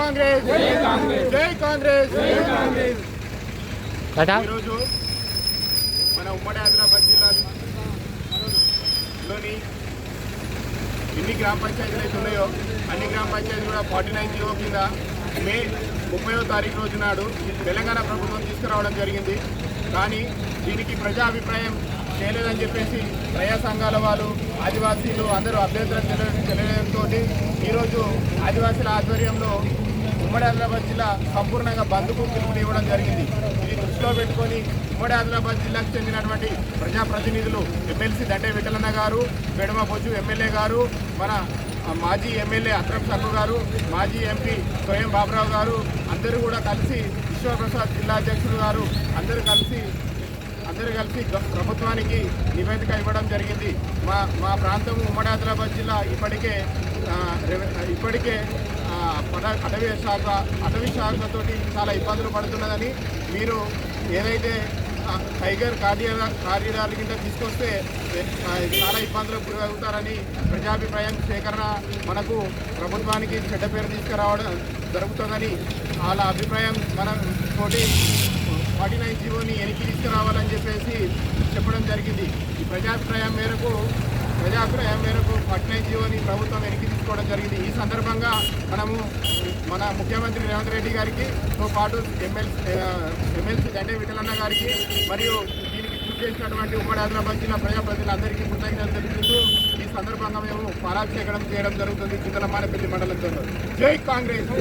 కాంగ్రెస్. జై కాంగ్రెస్. ఈరోజు మన ఉమ్మడి ఆదిలాబాద్ జిల్లాలోని ఎన్ని గ్రామ పంచాయతీలు అయితే ఉన్నాయో అన్ని గ్రామ పంచాయతీలు కూడా ఫార్టీ నైన్ జీవో కింద మే ముప్పైవ తారీఖు రోజు నాడు తెలంగాణ ప్రభుత్వం తీసుకురావడం జరిగింది. కానీ దీనికి ప్రజాభిప్రాయం చేయలేదని చెప్పేసి ప్రజా సంఘాల వాళ్ళు ఆదివాసీలు అందరూ అభ్యంతరం తెల తోటి ఈరోజు ఆదివాసీల ఆధ్వర్యంలో ఉమ్మడి ఆదిలాబాద్ జిల్లా సంపూర్ణంగా బంద్కు పిలుపునివ్వడం జరిగింది. ఇది దృష్టిలో పెట్టుకొని ఉమ్మడి ఆదిలాబాద్ జిల్లాకు చెందినటువంటి ప్రజాప్రతినిధులు ఎమ్మెల్సీ దండే విఠలన్న గారు పెడమ బొజ్జు ఎమ్మెల్యే గారు మన మాజీ ఎమ్మెల్యే అక్రమ్ సక్కు గారు మాజీ ఎంపీ స్వయం బాబురావు గారు అందరూ కూడా కలిసి విశ్వప్రసాద్ జిల్లా అధ్యక్షుడు గారు అందరూ కలిసి అందరూ కలిసి ప్రభుత్వానికి నివేదిక ఇవ్వడం జరిగింది. మా మా ప్రాంతం ఉమ్మడి ఆదిలాబాద్ జిల్లా ఇప్పటికే ఇప్పటికే అటవీ శాఖ అటవీ శాఖతోటి చాలా ఇబ్బందులు పడుతున్నదని మీరు ఏదైతే టైగర్ కారిడార్ కారిడార్ కింద తీసుకొస్తే చాలా ఇబ్బందులకు గురవుతారని ప్రజాభిప్రాయం సేకరణ మనకు ప్రభుత్వానికి చెడ్డ పేరు తీసుకురావడం జరుగుతుందని వాళ్ళ అభిప్రాయం మన తోటి ఫార్టీ నైన్ జీవోని వెనక్కి తీసుకురావాలని చెప్పేసి చెప్పడం జరిగింది. ఈ ప్రజాభిప్రాయం మేరకు ప్రజాభిప్రాయం మేరకు ఫార్టీ జీవోని ప్రభుత్వం వెనక్కి తీసుకోవడం జరిగింది. ఈ సందర్భంగా మనము మన ముఖ్యమంత్రి రేవంత్ రెడ్డి గారికి తో పాటు ఎమ్మెల్సీ ఎమ్మెల్సీ దండే విఠలన్న గారికి మరియు దీనికి కృషి చేసినటువంటి ఉమ్మడి ఆదిలాబాద్ జిల్లా ప్రజాప్రతినిధులందరికీ కృతజ్ఞతలు తెలుపుతూ ఈ సందర్భంగా మేము పాలాభిషేకం చేయడం జరుగుతుంది. చింతలమానపల్లి మండలంతో జై కాంగ్రెస్!